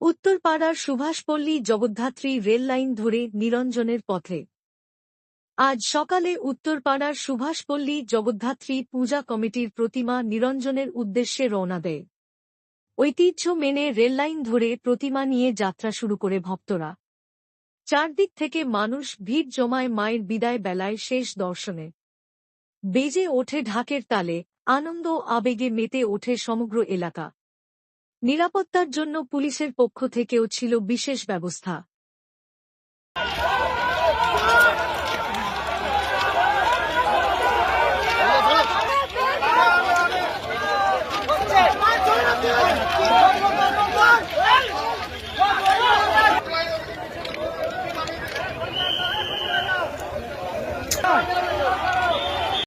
উত্তরপাড়ার Subhashpalli Jagaddhatri rail line ধরে নিরঞ্জনের পথে। আজ সকালে উত্তরপাড়ার সুভাষপল্লী জগদ্ধাত্রী পূজা কমিটির প্রতিমা নিরঞ্জনের উদ্দেশ্যে রওনা দেয়। ঐতিহ্য মেনে রেললাইন ধরে প্রতিমা নিয়ে যাত্রা শুরু করে ভক্তরা। চারদিক থেকে মানুষ ভিড় জমায় মায়ের বিদায় বেলায় শেষ দর্শনে। বেজে ওঠে ঢাকের তালে, আনন্দ আবেগে মেতে ওঠে সমগ্র এলাকা। নিরাপত্তার জন্য পুলিশের পক্ষ থেকেও ছিল বিশেষ ব্যবস্থা Hey!